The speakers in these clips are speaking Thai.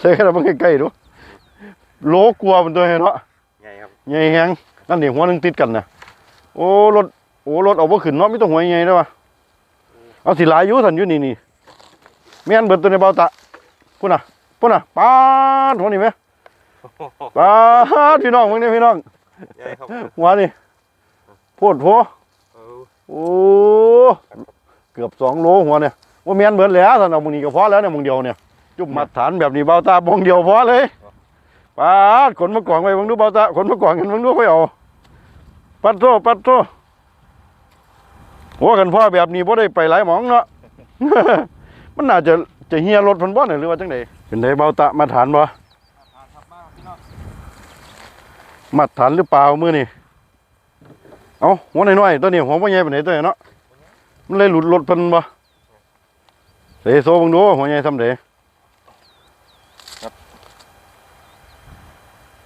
ใส่ขนาดมันใกล้ๆดูโลกลัวมันตัวเห็นเนาะใหญ่ครับใหญ่แฮงนั่นนี่หัวหนึงติดกันนะโอ้รถโอ้รถเอาบ่ขึ้นเนาะมีแต้องหัวใหญ่เด้อวะเอาสิหลายอยู่ท่านอยู่นี่นี่แม่นเบิดตัวในเบาตะพุ่นน่ะพุ่นน่ะปาดหัวนี่แม่ปาดพี่น้องมึงนี่พี่น้องใหญ่ครับหัวนี่โพดโพเออโอ้เกือบสองโลหัวเนี่ยว่าแม่นเบิดแล้วท่านเอามึงนี่ก็พอแล้วเนี่ยมึงเดียวเนี่ย จุ่มมาตรฐานแบบนี้เบาตาบงเดียวพอเลยปาดขนมากองไว้มึงดูเบาตาขนมากองกันมึงดูค่อยเอาปัดโตปัดโตหัวกันพ่อแบบนี้บ่ได้ไปหลายหมองเนาะมันน่าจะจะเฮียรถพันบ่เนี่ยหรือว่าจังไดเป็นไดเบาตามาตรฐานบ่มาตรฐานหรือเปล่ามือนี่เอาหัวน้อยๆตัวนี้หัวบ่ใหญ่ปานตัวนี้เนาะมันเลยหลุดรถพิ่นบ่เสยโซบิ่งดูหัวใหญ่ซำใด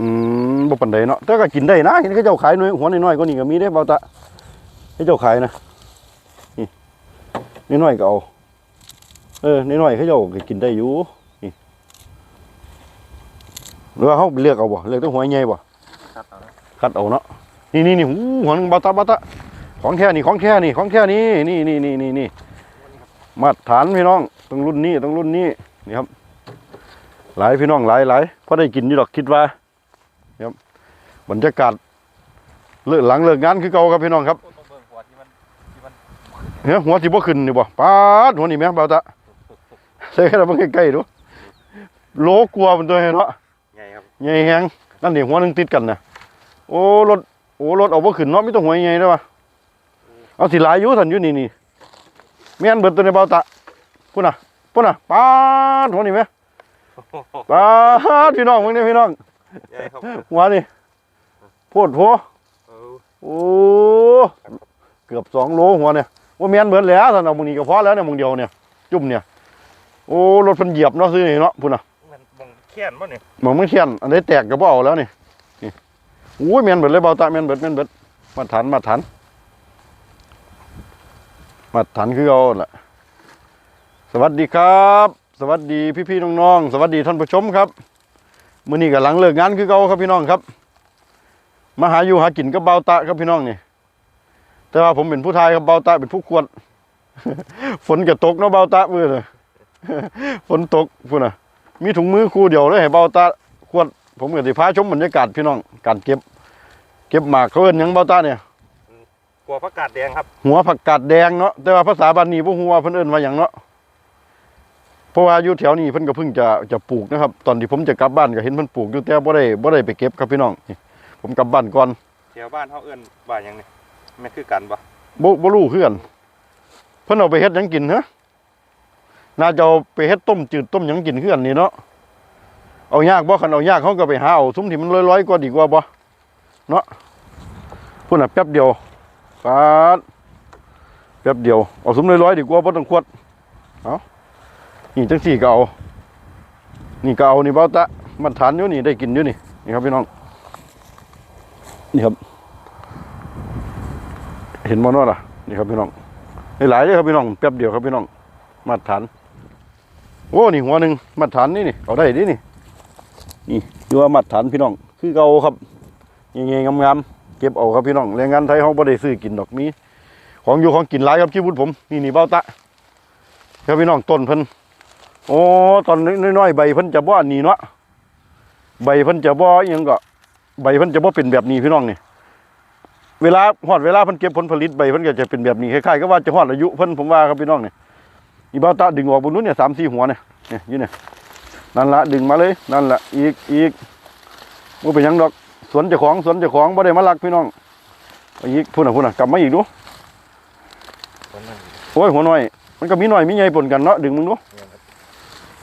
อืมบ่ ปานใดเนาะแต่ก็กินได้นะเห็นเขาเจ้าขายหน่วยหัวน้อยๆกว่านี้ก็มีเด้เบาตาเขาเจ้าขายนะนี่น้อยๆก็เอาเออน้อยๆเขาเจ้าก็กินได้อยู่นี่หรือว่าเขาเลือกเอาบ่เลือกตัวหัวใหญ่บ่คัดเอาเนาะนี่นี่นี่หูหัวหนึงบาตาบาตาของแค่นี่ของแค่นี่ของแค่นี่นี่นี่นี่นี่นี่มาตรฐานพี่น้องต้องรุ่นนี้ต้องรุ่นนี้นี่ครับหลายพี่น้องหลายหลายพอได้กินอยู่ดอกคิดว่านี่ครับ บรรยากาศเลิกหลังเลิกงานคือเก่าครับพี่น้องครับต้องเบิ่งหัวที่มันที่มันเฮ้ยหัวสิบ่ขึ้นนี่บ่ปาดหัวนี่แม่บาตาใส่ขนาดมันใกล้ๆดูโลกลัวมันตัวเห็นเนาะใหญ่ครับใหญ่แฮงนั่นนี่หัวหนึงติดกันนะโอ้รถโอ้รถเอาบ่ขึ้นเนาะมีแต้องหัวใหญ่เด้อวะเอาสิหลายอยู่ท่านอยู่นี่นี่แม่นเบิดตัวในเบาตะพุ่นน่ะพุ่นน่ะปาดหัวนี่แม่ปาดพี่น้องมึงนี่พี่น้องใหญ่ครับหัวนี่ โพดโพเออโอ้เกือบสองโลหัวเนี่ยว่าแม่นเบิดแล้วท่านเอามึงนี่ก็พอแล้วเนี่ยมึงเดียวเนี่ย จุ่มเนี่ย โอ้รถเพิ่นเหยียบเนาะซื้อนี่เนาะพุ่นน่ะมันมองเขี้ยนบ่เนี่ยหมองมันเขียนอันนี้แตกก็บ่เอาแล้วนี่นี่โอ้ยแม่นเบิดเลยเบาตาแม่นเบิดแม่นเบิดมาทันมาทันมาทันคือเอาล่ะ สวัสดีครับ สวัสดีพี่ๆน้องๆสวัสดีท่านผู้ชมครับมื้อนี้ก็หลังเลิกงานคือเก่าครับพี่น้องครับ มาหาอยู่หากินกับเบาตาครับพี่น้องนี่ แต่ว่าผมเป็นผู้ชายครับเบาตาเป็นผู้ควรฝนก็ตกเนาะเบาตามื้อเลยฝนตกพุ่นน่ะ มีถุงมือคู่เดียวเลยให้เบาตาขวดผมก็สิพาชมบรรยากาศพี่น้อง การเก็บ เก็บหมากเขาเอิ้นหยังเบาตาเนี่ยกลัวผักกาดแดงครับ หัวผักกาดแดงเนาะแต่ว่าภาษาบ้านนี้บ่ฮู้ว่าเพิ่นเอิ้นว่าหยังเนาะเพราะว่าอยู่แถวนี้เพิ่นก็เพิ่งจะจะปลูกนะครับ ตอนที่ผมจะกลับบ้านก็เห็นเพิ่นปลูกอยู่แต่บ่ได้บ่ได้ไปเก็บครับพี่น้องนี่ ผมกลับบ้านก่อนแถวบ้านเฮาเอิ้นว่าหยังนี่แม่นคือกันบ่บ่บ่รู้คือกันเพิ่นเอาไปเฮ็ดหยังกินฮะน่าจะเอาไปเฮ็ดต้มจืดต้มหยังกินคือกันนี่เนาะเอายากบ่คันเอายากเขาก็ไปหาเอาซุ้มที่มันลอยๆกว่าดีกว่าบ่เนาะพุ่นน่ะแป๊บเดียวปาดแป๊บเดียวเอาซุ้มลอยๆดีกว่าบ่ต้องขวดเอานี่จังสี่ก็เอานี่ก็เอานี่เบ้าตะมันฐานอยู่นี่ได้กินอยู่นี่นี่ครับพี่น้อง นี่ครับ เห็นบ่เนาล่ะ นี่ครับพี่น้องหลายเลยครับพี่น้องแป๊บเดียวครับพี่น้อง มาตรฐานโอ้นี่หัวหนึ่งมาตรฐานนี่นี่เอาได้ดินี่นี่ดูว่ามาตรฐานพี่น้อง คือเก่าครับยังไงงามๆเก็บเอาครับพี่น้องแรงงานไทยเขาบ่ได้ซื้อกินดอกมีของอยู่ของกินหลายครับที่พูดผมนี่นี่เบ้าตะครับพี่น้องต้นเพิ่นโอ้ตอนน้อยๆใบเพิ่นจะบ่อันนี้เนาะใบเพิ่นจะบ่อยังก็ ใบเพิ่นจะบ่เป็นแบบนี้พี่น้องนี่เวลาฮอดเวลาเพิ่นเก็บผลผลิตใบเพิ่นก็จะเป็นแบบนี้คล้ายๆก็ว่าจะฮอดอายุเพิ่นผมว่าครับพี่น้องเนี่ยอีบ้าตาดึงออกบนนู้นเนี่ยสามสี่หัวเนี่ยเนี่ยยี่เนี่ยนั่นละดึงมาเลยนั่นละอีกอีกบ่เป็นยังดอกสวนเจ้าของสวนเจ้าของบ่ได้มาลักพี่น้องอีกพูดน่ะพูดน่ะกลับมาอีกรู้โอ้ยหัวหน้อย มันก็มีหน้อยมีใหญ่ปนกันเนาะดึงมึงดู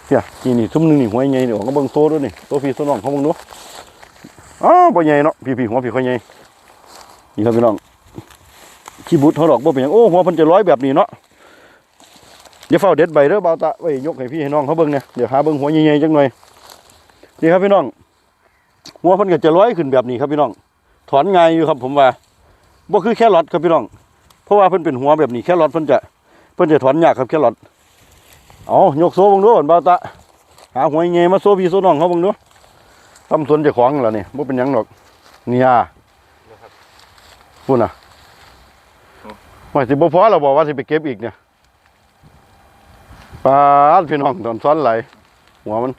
เนี่ยนี่นี่ซุ่มหนึ่งนี่หัวใหญ่นี่ออกก็เบิ่งโตด้วยนี่โตพี่โตน้องเขาเบิ่งดู อ้าวบ่ใหญ่เนาะพี่พี่หัวพี่ค่อยใหญ่นี่ครับพี่น้องขี้บุตรเขาดอกบ่เป็นหยังโอ้หัวพิ่นจะร้อยแบบนี้เนาะเดี๋ยวเฝ้าเด็ดใบเด้อเบาตะไว้ยกให้พี่ให้น้องเขาเบิ่งเนี่ยเดี๋ยวหาเบิ่งหัวใหญ่ๆจังหน่อยนี่ครับพี่น้อง หัวพิ่นก็จะร้อยขึ้นแบบนี้ครับพี่น้อง ถอนง่ายอยู่ครับผมว่าบ่คือแค่รอทครับพี่น้อง เพราะว่าเพิ่นเป็นหัวแบบนี้แค่รอทเพิ่นจะเพิ่นจะถอนยากครับแค่รอทเอายกโซ่บิ่งดูก่อนเบาตะหาหัวยเงยมาโซ่พี่โซ่น้องเขาบิ่งดู ทำสวนเจ้าของแล้วนี่บ่เป็นหยังดอกเนี่ยนะครับพูดน่ะอืมว่าสิบ่พอแล้วบอกว่าสิไปเก็บอีกเนี่ยปาดพี่น้องตอนซ้อนไหลหัวมัน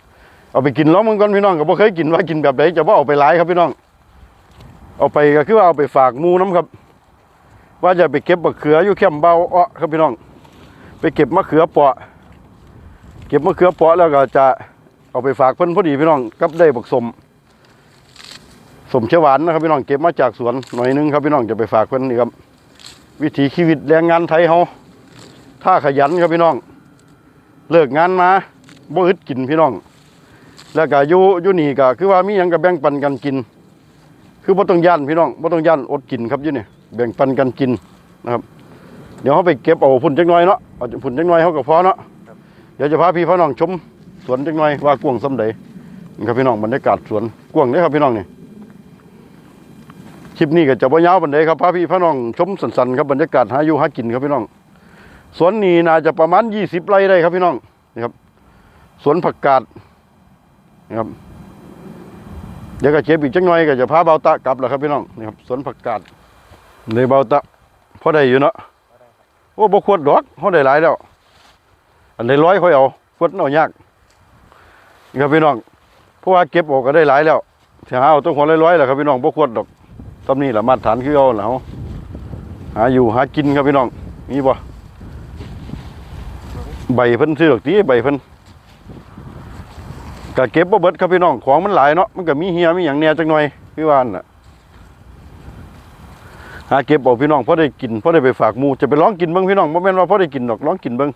เอาไปกินล้อมมึงก่อนพี่น้องก็บ่เคยกินว่ากินแบบไหนจะบ่เอาไปหลายครับพี่น้อง เอาไปก็คือว่าเอาไปฝากหมูน้ำครับ ว่าจะไปเก็บมะเขืออยู่แคมป์เบาอ้อครับพี่น้อง ไปเก็บมะเขือเปาะ เก็บมะเขือเปาะแล้วก็จะ เอาไปฝากเพิ่อนพอดีพี่น้องกับได้บักสมสมเขียวหวานนะครับพี่น้องเก็บมาจากสวนหน่อยนึงครับพี่น้องจะไปฝากเพิ่อนนี่ครับวิถีชีวิตแรงงานไทยเฮาถ้าขยันครับพี่น้อง เลิกงานมาบ่อึดกินพี่น้อง แล้วก็อยู่อยู่นี่ก็คือว่ามียังก็แบ่งปันกันกิน คือบ่ต้องย่านพี่น้องบ่ต้องย่านอดกินครับอยู่นี่แบ่งปันกันกินนะครับ เดี๋ยวเขาไปเก็บเอาพุ่นจักน่อยเนาะเอาพุ่นจักน่อยเขาก็พอเนาะเดี๋ยวจะพาพี่พ่อน้องชม สวนจักหน่อยว่ากว้งส่ำใดนี่ครับพี่น้องบรรยากาศสวนกว้งเลยครับพี่น้องนี่คลิปนี้ก็จะบ่ยาวปานใดครับพาพี่พ่อน้องชมสันๆครับบรรยากาศหาอยู่หากินครับพี่น้องสวนนี้น่าจะประมาณ20ไร่ได้ครับพี่น้องนี่ครับสวนผักกาดนะครับเดี๋ยวก็เจ็บอีกจังหน่อยก็จะพาเบาตะกลับแล้วครับพี่น้องนี่ครับสวนผักกาดเลยเบาตะพอได้อยู่เนาะโอ้บ่ควรดอกเขาได้หลายแล้วอันใดร้อยค่อยเอาควรเอายาก ครับพี่น้องเพราะว่าเก็บออกก็ได้หลายแล้วถ้าหาเอาต้องหัวร้อยๆแหละครับพี่น้องบ่ควรดอกตำนี้แหละมาตรฐานคือเอาแล้วหาอยู่หากินครับพี่น้องมีบ่ใบเพิ่นซื้อดอกตีใบเพิ่นก็เก็บบ่เบิดครับพี่น้องของมันหลายเนาะมันก็มีเฮียมีหยังแหน่จักหน่อยพี่ว่านั่นน่ะหาเก็บเอาพี่น้องพอได้กินพอได้ไปฝากหมู่จะไปลองกินเบิ่งพี่น้องบ่แม่นว่าพอได้กินดอกลองกินเบิ่ง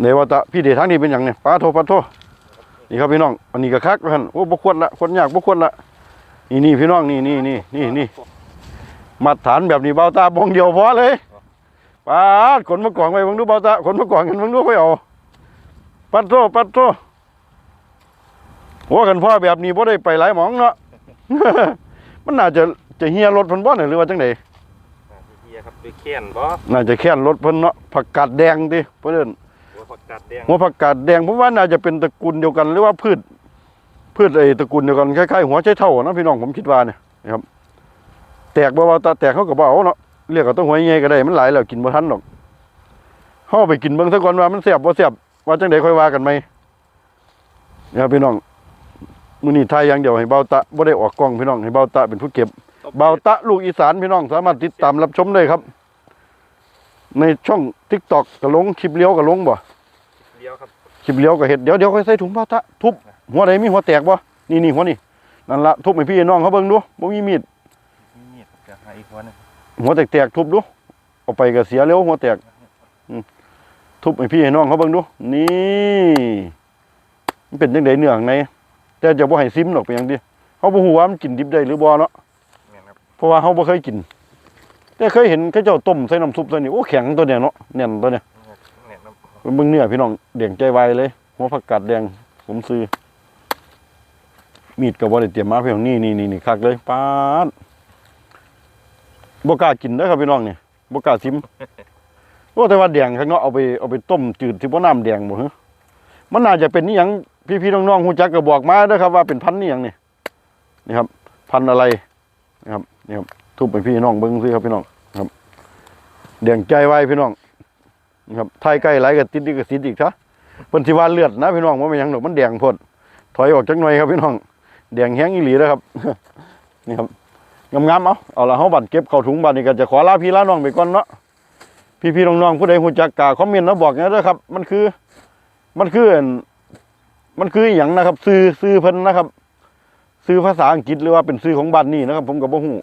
เนว่าตะพี่เดชทางนี้เป็นหยังเนี่ยปลาโทปลาโท นี่ครับพี่น้อง อันนี้ก็คักว่าหั่นโอ้บ่ควรละคนยากบ่ควรละนี่นี่พี่น้องนี่นี่นี่นี่นี่มาตรฐานแบบนี้เบาตาบองเดียวพอเลยปาดขนมากองไว้เบิ่งดูเบาตาขนมากองกันเบิ่งดูค่อยเอาปัดโทปัดโทโอ้กันพ่อแบบนี้บ่ได้ไปหลายหมองเนาะมันน่าจะจะเฮียรถเพิ่นบ่เนี่ยหรือว่าจังไดอ่าเฮียครับด้วยแค้นบ่น่าจะแค่นรถเพิ่นเนาะผักกาดแดงติเพิ่น หัวผักกาดแดงหัวผักกาดแดงผมว่าน่าจะเป็นตระกูลเดียวกันหรือว่าพืช พืชไอ้ตระกูลเดียวกันคล้ายๆหัวไชเท่านะพี่น้องผมคิดว่าเนี่ยนะครับ แตกบ่เบาตาแตกเขาก็บ่เอาเนาะเรียกก็ต้องหัวใหญ่ก็ได้มันหลายแล้วกินบ่ทันหรอกเฮาไปกินเบิ่งซะก่อนว่ามันแซ่บบ่แซ่บว่าจังไดค่อยว่ากันไหมนะครับพี่น้องมื้อนี้ทายอย่างเดียวให้เบาตะบ่ได้ออกกล้องพี่น้องให้เบาตะเป็นผู้เก็บเบาตะลูกอีสานพี่น้องสามารถติดตามรับชมได้ครับ ในช่อง TikTok ก็ลงคลิปเลี้ยวก็ลงบ่เดียว ครับคลิปเลี้ยวก็เฮ็ดเดี๋ยวเดี๋ยวค่อยใส่ถุงเบาตะทุบหัวใดมีหัวแตกบ่นี่นี่หัวนี่นั่นละทุบให้พี่น้องเขาเบิ่งดูบ่มีมีดมีมีดจะหาอีกหัวหนึงหัวแตกๆทุบดูเอาไปก็เสียเร็วหัวแตกอืมทุบให้พี่ให้น้องเขาเบิ่งดู นี่มันเป็นจังไดเนื้อข้างในแต่จะบ่ให้ซิมดอกเป็นหยังดิเฮาบ่ฮู้ว่ามันกินดิบได้หรือบ่เนาะแม่นครับเพราะว่าเขาบ่เคยกิน แต่เคยเห็นเขาเจ้าต้มใส่น้ำซุปตัวนี้โอ้แข็งตัวเนี้ยเนาะแน่นตัวเนี้ยแน่นครับเบิ่งเนื้อพี่น้องเดี่ยงใจไวเลยหัวผักกาดแดงผมซื้อ มีดก็บ่ได้เตรียมมาพี่น้องนี่นี่นี่นี่คักเลยป๊าดบกล้ากินเด้ครับพี่น้องเนี่ยบกล้าชิมโอ้แต่ว่าแดงข้างนอกเอาไปเอาไปต้มจืดที่บ่น้ำแดงบ่ฮะมันน่าจะเป็นนี่ยังพี่ๆน้องๆฮู้จักก็บอกมาเด้อครับว่าเป็นพันนี่ยังนี่นี่ครับ พันอะไรนะครับนี่ครับทุบไปพี่น้องเบิ้งซิครับพี่น้องครับเดียงใจไว้พี่น้อง ครับไทยใกล้ไหลกับติดดิกสิทธิ์อีกซะเพิ่นสิว่าเลือดนะพี่น้องว่ามันยังดอกมันแดงพดถอยออกจักหน่อยครับพี่น้องแดงแห้งอีหลีแล้วครับนี่ครับงามๆเอาเอาละเฮาบัดเก็บเข้าถุงบัดนี้ก็จะขอลาพี่ลาน้องไปก่อนเนาะพี่ๆน้องๆผู้ใดฮู้จักกาคอมเมนต์มาบอกนะเด้อครับ มันคือ มันคือมันคืออหยังนะครับ ซื้อซื้อเพิ่นนะครับ ซื้อภาษาอังกฤษหรือว่าเป็นซื้อของบ้านนี่นะครับ ผมก็บ่ฮู้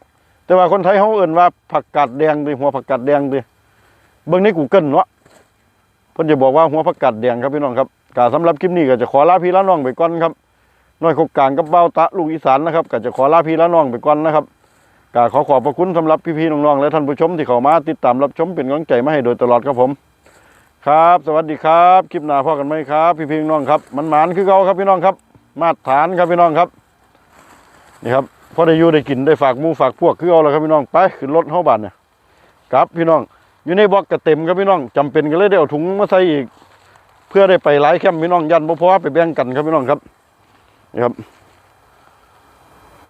แต่ว่าคนไทยเขาเอ่นว่าผักกาดแดงดิหัวผักกาดแดงดิเบิ่งใน Google เนาะ พิ่นจะบอกว่าหัวผักกาดแดงครับพี่น้องครับกาสำหรับคลิปนี้ก็จะขอลาพี่ลาน้องไปก่อนครับน้อยโคกกลางกับเบ้าตะลูกอีสานนะครับก็จะขอลาพี่ลาน้องไปก่อนนะครับกาขอขอบพระคุณสำหรับพี่ๆน้องๆและท่านผู้ชมที่เข้ามาติดตามรับชมเป็นกำลังใจมาให้โดยตลอดครับผม ครับ สวัสดีครับคลิปหน้าพ่อกันไหมครับ พี่ๆน้องครับมันหมานคือเก่าครับพี่น้องครับ มาตรฐานครับพี่น้องครับนี่ครับพอได้อยู่ได้กินได้ฝากมูฝากพวกคือเอาแล้วครับพี่น้องไปขึ้นรถเฮาบ้านเนี่ยครับพี่น้อง อยู่ในบล็อกก็เต็มครับพี่น้องจำเป็นก็เลยได้เอาถุงมาใส่อีก เพื่อได้ไปหลายแคมป์พี่น้องยันบ่พอไปแบ่งกันครับพี่น้องครับนี่ครับ